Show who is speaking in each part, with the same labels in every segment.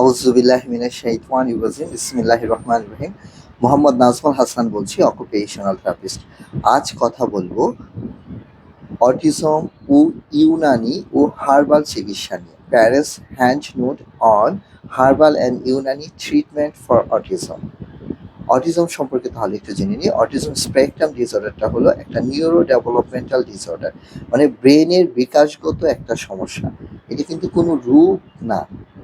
Speaker 1: আউজুবিল্লাহ মিনাশ শাইতানির রাজিম, বিসমিল্লাহির রহমানির রহিম। মোহাম্মদ নাজমুল হাসান বলছি অকুপেশনাল থেরাপিস্ট আজ কথা বলব অটিজম ও ইউনানি ও হার্বাল চিকিৎসা নিয়ে। Paris hand note on herbal and Unani treatment for autism. Autism সম্পর্কে তাহলে একটু জেনে নিই। অটিজম স্পেকট্রাম ডিসঅর্ডারটা হলো একটা নিউরো ডেভেলপমেন্টাল ডিসঅর্ডার মানে ব্রেনের বিকাশগত একটা সমস্যা। এটা কিন্তু কোনো রূপ না।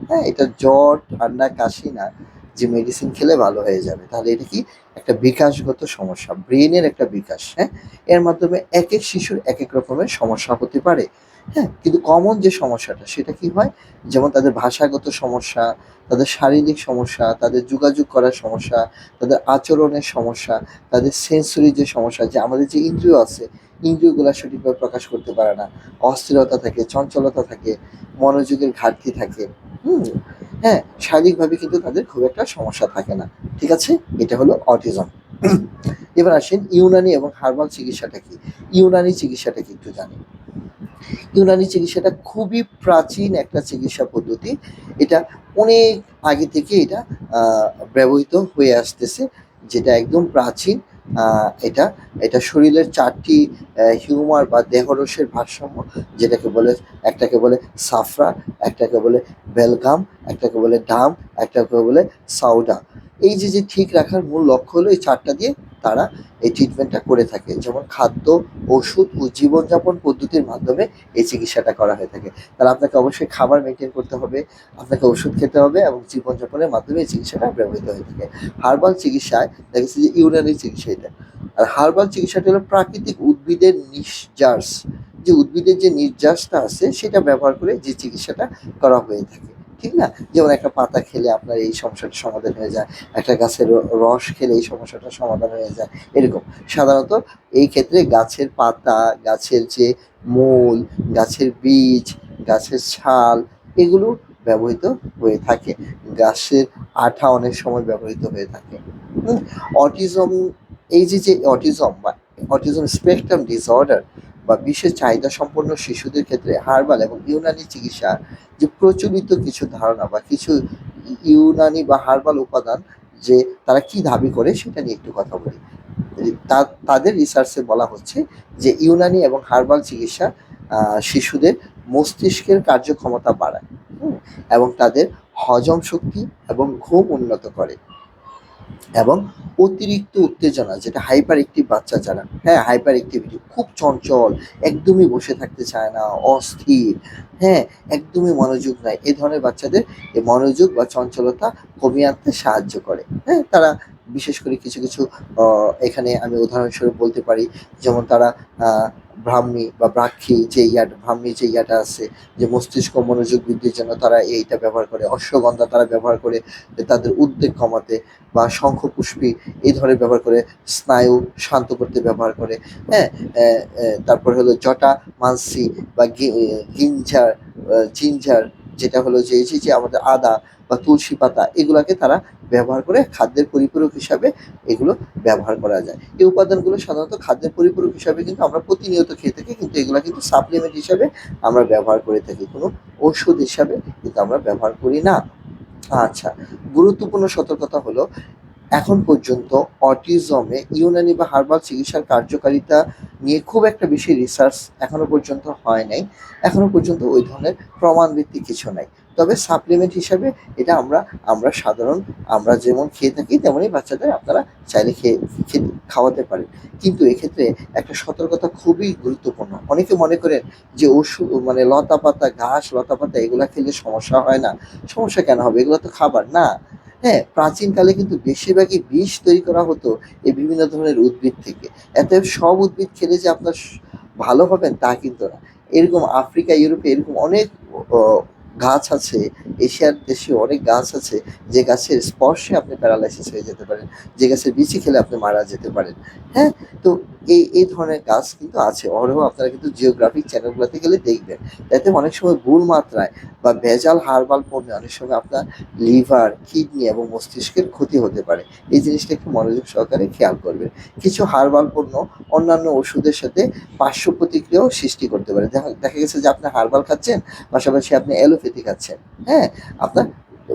Speaker 1: হ্যাঁ এটা জ্বর ঠান্ডা, কাশি না, যে মেডিসিন খেলে ভালো হয়ে যাবে। তাহলে এটা কি? একটা বিকাশগত সমস্যা, ব্রেনের একটা বিকাশ হ্যাঁ? এর মাধ্যমে এক এক শিশুর এক এক রকমের সমস্যা হতে পারে হ্যাঁ? কিন্তু কমন যে সমস্যাটা, সেটা কি হয়? যেমন তাদের ভাষাগত সমস্যা, তাদের শারীরিক সমস্যা, তাদের যোগাযোগ করার সমস্যা, তাদের আচরণের সমস্যা, তাদের সেন্সরি যে সমস্যা, যে আমাদের যে ইন্দ্রিয় আছে, ইন্দ্রিয়গুলো সঠিকভাবে প্রকাশ করতে পারে না। অস্থিরতা থাকে, চঞ্চলতা থাকে, মনোযোগের ঘাটতি থাকে। হুম হ্যাঁ শারীরিকভাবে কিন্তু তাদের খুব একটা সমস্যা থাকে না, ঠিক আছে? এটা হলো অটিজম। এবার আসেন ইউনানি এবং হার্বাল চিকিৎসাটা কি? ইউনানি চিকিৎসাটা কি একটু জানি। ইউনানি চিকিৎসাটা খুবই প্রাচীন একটা চিকিৎসা পদ্ধতি। এটা অনেক আগে থেকে এটা ব্যবহৃত হয়ে আসতেছে, যেটা একদম প্রাচীন। এটা এটা শরীরের চারটি হিউমার বা দেহরসের ভারসাম্য, যেটাকে বলে, একটাকে বলে সাফরা, একটাকে বলে বেলগাম, একটাকে বলে ডাম, একটাকে বলে সাউডা এই যে যে ঠিক রাখার মূল লক্ষ্য হলো এই চারটা দিয়ে তারা এই ট্রিটমেন্টটা করে থাকে। যেমন খাদ্য, ওষুধ ও জীবনযাপন পদ্ধতির মাধ্যমে এই চিকিৎসাটা করা হয়ে থাকে। তাহলে আপনাকে অবশ্যই খাবার মেনটেন করতে হবে, আপনাকে ওষুধ খেতে হবে এবং জীবনযাপনের মাধ্যমে এই চিকিৎসাটা ব্যবহৃত হয়ে থাকে। হার্বাল চিকিৎসায় দেখা যাচ্ছে যে ইউনানি চিকিৎসা এটা। আর হার্বাল চিকিৎসাটা হলো প্রাকৃতিক উদ্ভিদের নিঃশ্বাস। যে উদ্ভিদের যে নির্যাসটা আছে, সেটা ব্যবহার করে যে চিকিৎসাটা করা হয়ে থাকে। ঠিক না? যেমন একটা পাতা খেলে আপনার এই সমস্যাটা সমাধান হয়ে যায়, একটা গাছের রস খেলে এই সমস্যাটা সমাধান হয়ে যায়, এরকম। সাধারণত এই ক্ষেত্রে গাছের পাতা, গাছের যে মূল, গাছের বীজ, গাছের ছাল, এগুলো ব্যবহৃত হয়ে থাকে। গাছের আঠা অনেক সময় ব্যবহৃত হয়ে থাকে। অটিজম, এই যে যে অটিজম বা অটিজম স্পেকট্রাম ডিসঅর্ডার বা বিশেষ চাহিদা সম্পন্ন শিশুদের ক্ষেত্রে হার্বাল এবং ইউনানি চিকিৎসা যে প্রচলিত কিছু ধারণা বা কিছু ইউনানি বা হার্বাল উপাদান যে তারা কি দাবি করে সেটা নিয়ে একটু কথা বলি। তাদের রিসার্চে বলা হচ্ছে যে ইউনানি এবং হার্বাল চিকিৎসা শিশুদের মস্তিষ্কের কার্যক্ষমতা বাড়ায় এবং তাদের হজম শক্তি এবং ঘুম উন্নত করে। এবং অতিরিক্ত উত্তেজনা, যেটা হাইপার একটিভ বাচ্চা যারা হ্যাঁ হাইপার অ্যাক্টিভিটি খুব চঞ্চল, একদমই বসে থাকতে চায় না, অস্থির হ্যাঁ একদমই মনোযোগ নাই, এ ধরনের বাচ্চাদের এই মনোযোগ বা চঞ্চলতা কমিয়ে আনতে সাহায্য করে হ্যাঁ তারা বিশেষ করে কিছু কিছু এখানে আমি উদাহরণস্বরূপ বলতে পারি, যেমন তারা ব্রাহ্মী বা ব্রাক্ষী যে ইয়াটা ব্রাহ্মী যে ইয়াটা আছে, যে মস্তিষ্ক মনোযোগ বৃদ্ধির জন্য তারা এইটা ব্যবহার করে, অশ্বগন্ধা তারা ব্যবহার করে তাদের উদ্বেগ কমাতে বা শঙ্খপুষ্পী এই ধরনের ব্যবহার করে, স্নায়ু শান্ত করতে ব্যবহার করে হ্যাঁ? তারপর হলো জটা, মানসি বা গিঞ্জার জিঞ্জার যেটা হলো যে যে আমাদের আদা বা তুলসী পাতা, এগুলাকে তারা ব্যবহার করে খাদ্যের পরিপূরক হিসাবে এগুলো ব্যবহার করা যায়। এই উপাদানগুলো সাধারণত খাদ্যের পরিপূরক হিসাবে কিন্তু আমরা প্রতিনিয়ত খেয়ে থাকি, কিন্তু এগুলো কিন্তু সাপ্লিমেন্ট হিসাবে আমরা ব্যবহার করে থাকি। কোনো ওষুধ হিসাবে কিন্তু আমরা ব্যবহার করি না। আচ্ছা গুরুত্বপূর্ণ সতর্কতা হলো, এখন পর্যন্ত অটিজমে ইউনানি বা হার্বাল চিকিৎসার কার্যকারিতা নিয়ে খুব একটা বেশি রিসার্চ এখনও পর্যন্ত হয় নাই। এখনও পর্যন্ত ওই ধরনের প্রমাণ ভিত্তিক কিছু নাই। তবে সাপ্লিমেন্ট হিসাবে এটা আমরা আমরা সাধারণ, আমরা যেমন খেয়ে থাকি, তেমনই বাচ্চাদের আপনারা চাইলে খেয়ে খেতে খাওয়াতে পারেন। কিন্তু এক্ষেত্রে একটা সতর্কতা খুবই গুরুত্বপূর্ণ। অনেকে মনে করেন যে ওষুধ মানে লতা পাতা, ঘাস, লতা পাতা, এগুলা খেলে সমস্যা হয় না। সমস্যা কেন হবে? এগুলো তো খাবার। না। হ্যাঁ প্রাচীনকালে কিন্তু বেশিরভাগই বিষ তৈরি করা হতো এই বিভিন্ন ধরনের উদ্ভিদ থেকে। এত সব উদ্ভিদ খেলে যে আপনার ভালো হবেন তা কিন্তু না। এরকম আফ্রিকা, ইউরোপে এরকম অনেক গাছ আছে, এশিয়ার দেশে অনেক গাছ আছে, যে গাছের স্পর্শে আপনি প্যারালাইসিস হয়ে যেতে পারেন, যে গাছের বিচি খেলে আপনি মারা যেতে পারেন। হ্যাঁ? তো এই এই ধরনের কাজ কিন্তু আছে। অহরহ আপনারা কিন্তু জিওগ্রাফিক চ্যানেলগুলোতে গেলে দেখবেন। তাতে অনেক সময় ভুল মাত্রায় বা ভেজাল হার্বাল পণ্যে অনেক সময় আপনার লিভার, কিডনি এবং মস্তিষ্কের ক্ষতি হতে পারে। এই জিনিসটা একটু মনোযোগ সহকারে খেয়াল করবেন। কিছু হার্বাল পণ্য অন্যান্য ওষুধের সাথে পার্শ্ব প্রতিক্রিয়াও সৃষ্টি করতে পারে। দেখা দেখা গেছে যে আপনি হার্বাল খাচ্ছেন, পাশাপাশি আপনি অ্যালোপ্যাথি খাচ্ছেন। হ্যাঁ আপনার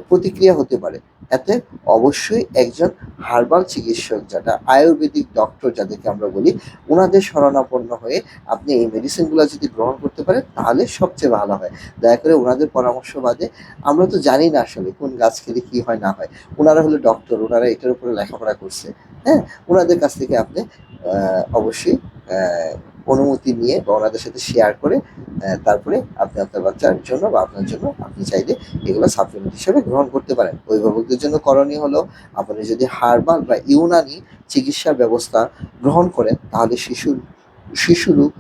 Speaker 1: প্রতিক্রিয়া হতে পারে। এতে অবশ্যই একজন হার্বাল চিকিৎসক যেটা আয়ুর্বেদিক ডক্টর যাদেরকে আমরা বলি ওনাদের শরণাপন্ন হয়ে আপনি এই মেডিসিনগুলো যদি গ্রহণ করতে পারেন, তাহলে সবচেয়ে ভালো হয়। দয়া করে ওনাদের পরামর্শ বাদে, আমরা তো জানি না আসলে কোন গাছ খেলে কী হয়, না হয়। ওনারা হলো ডক্টর ওনারা এটার উপরে লেখাপড়া করছে। হ্যাঁ? ওনাদের কাছ থেকে আপনি অবশ্যই অনুমতি নিয়ে বা ওনাদের সাথে শেয়ার করে তারপরে আপনি আপনার বাচ্চার জন্য বা আপনার জন্য আপনি চাইলে এগুলো সাপ্লিমেন্ট হিসেবে গ্রহণ করতে পারেন। অভিভাবকদের জন্য করণীয় হলো আপনি যদি হার্বাল বা ইউনানি চিকিৎসা ব্যবস্থা গ্রহণ করেন, তাহলে শিশুর শিশুরোগ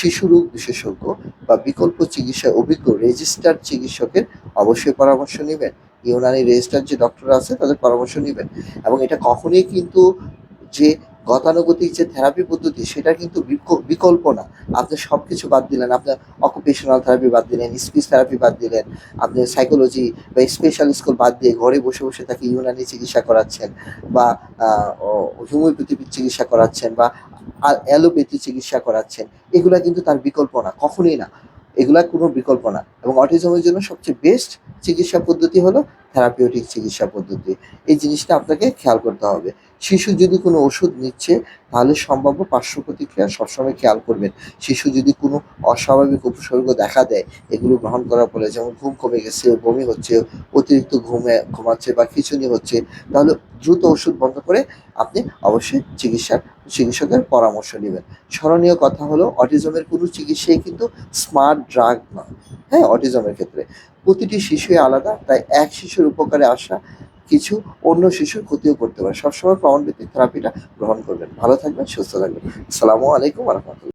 Speaker 1: শিশুরোগ বিশেষজ্ঞ বা বিকল্প চিকিৎসায় অভিজ্ঞ রেজিস্টার্ড চিকিৎসকের অবশ্যই পরামর্শ নেবেন। ইউনানি রেজিস্টার্ড যে ডক্টর আছে, তাদের পরামর্শ নেবেন। এবং এটা কখনোই কিন্তু যে গতানুগতিক যে থেরাপি পদ্ধতি সেটা কিন্তু বিক- বিকল্প না। আপনি সব কিছু বাদ দিলেন আপনার অকুপেশনাল থেরাপি বাদ দিলেন স্পিচ থেরাপি বাদ দিলেন, আপনি সাইকোলজি বা স্পেশাল স্কুল বাদ দিয়ে ঘরে বসে বসে তাকে ইউনানি চিকিৎসা করাচ্ছেন বা হোমিওপ্যাথি চিকিৎসা করাচ্ছেন বা অ্যালোপ্যাথি চিকিৎসা করাচ্ছেন, এগুলা কিন্তু তার বিকল্প না, কখনোই না। এগুলা কোনো বিকল্প না। এবং অটিজমের জন্য সবচেয়ে বেস্ট চিকিৎসা পদ্ধতি হলো থেরাপিউটিক চিকিৎসা পদ্ধতি, এই জিনিসটা আপনাকে খেয়াল করতে হবে। শিশু যদি কোনো ওষুধ নিচ্ছে, তাহলে সম্ভাব্য পার্শ্ব প্রতিক্রিয়া সবসময় খেয়াল করবেন। শিশু যদি কোনো অস্বাভাবিক উপসর্গ দেখা দেয়, এগুলো গ্রহণ করার ফলে যেমন ঘুম কমে গেছে, বমি হচ্ছে, অতিরিক্ত ঘুমে ঘুমাচ্ছে বা খিচুনি হচ্ছে, তাহলে দ্রুত ওষুধ বন্ধ করে আপনি অবশ্যই চিকিৎসার, চিকিৎসকের পরামর্শ নেবেন। স্মরণীয় কথা হলো, অটিজমের কোনো চিকিৎসাই কিন্তু স্মার্ট ড্রাগ নয়। হ্যাঁ অটিজমের ক্ষেত্রে। প্রতিটি শিশুই আলাদা, তাই এক শিশুর উপকারে আসা কিছু অন্য শিশুর ক্ষতিও করতে পারে। সবসময় প্রমাণ ভিত্তিক থেরাপিটা গ্রহণ করবেন। ভালো থাকবেন, সুস্থ থাকবেন। আসসালামু আলাইকুম রহমতুল্লাহ।